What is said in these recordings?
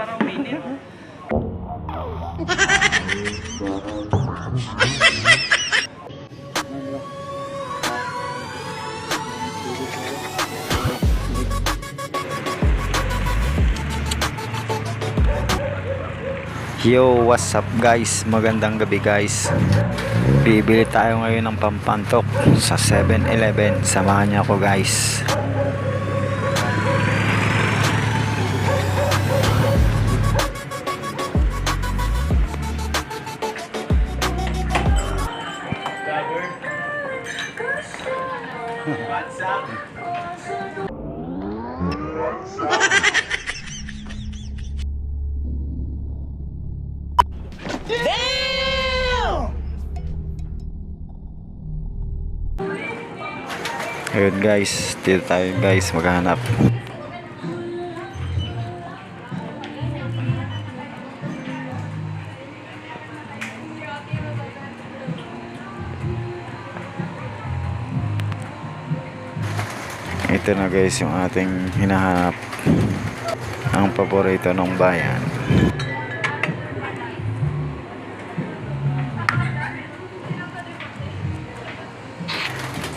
parang uminit. Yo, what's up guys? Magandang gabi guys. Bibili tayo ngayon ng pampantok sa 7-Eleven. Samahan niyo ako guys. What's up? Ayun guys, dito tayo guys maghanap. Ito na guys yung ating hinahanap. Ang paborito ng bayan.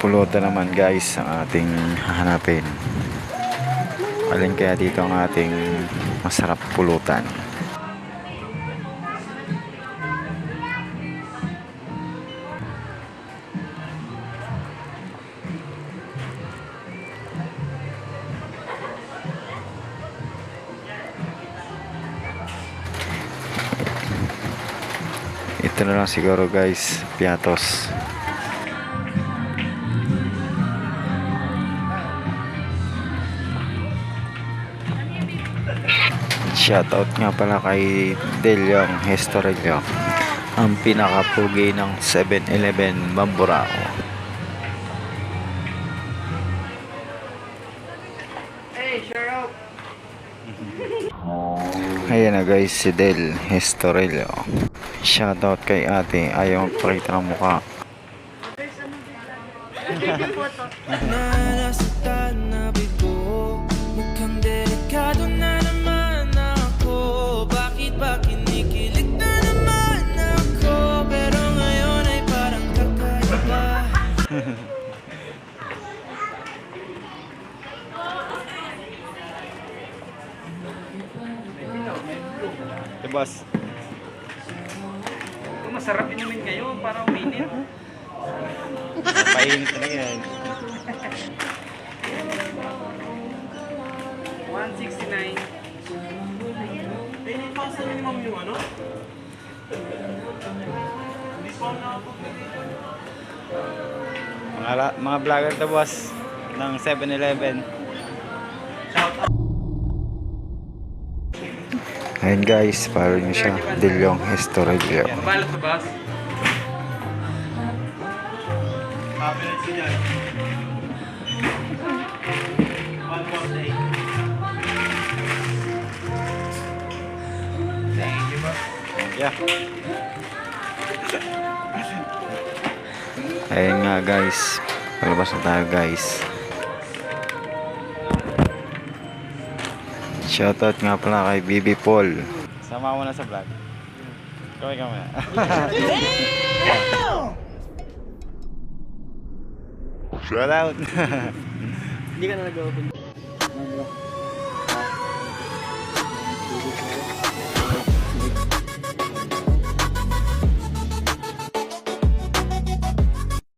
pulutan naman guys ang ating hahanapin alin kaya dito ang ating masarap pulutan ito na lang siguro guys piatos Shoutout nga pala kay Delyong Historillo ang pinakapugi ng 7-Eleven Mamburao. Hey, out! Ayan na guys si Del Historillo. Shoutout kay ate ayaw magpakita ng mukha. boss. Masarap inumin kayo, parang uminit. Painit talaga yan. 169. Hindi pa sa minimum yung ano? Mga, la- mga vlogger to boss ng 7-Eleven. Ayun guys, follow nyo siya. Thank you, boss. Yeah. Ayun nga guys. Palabas na tayo guys. Shoutout nga pala kay Bibi Paul. Sama mo na sa vlog. Kamay ka muna. Shoutout! Hindi ka na nag-open.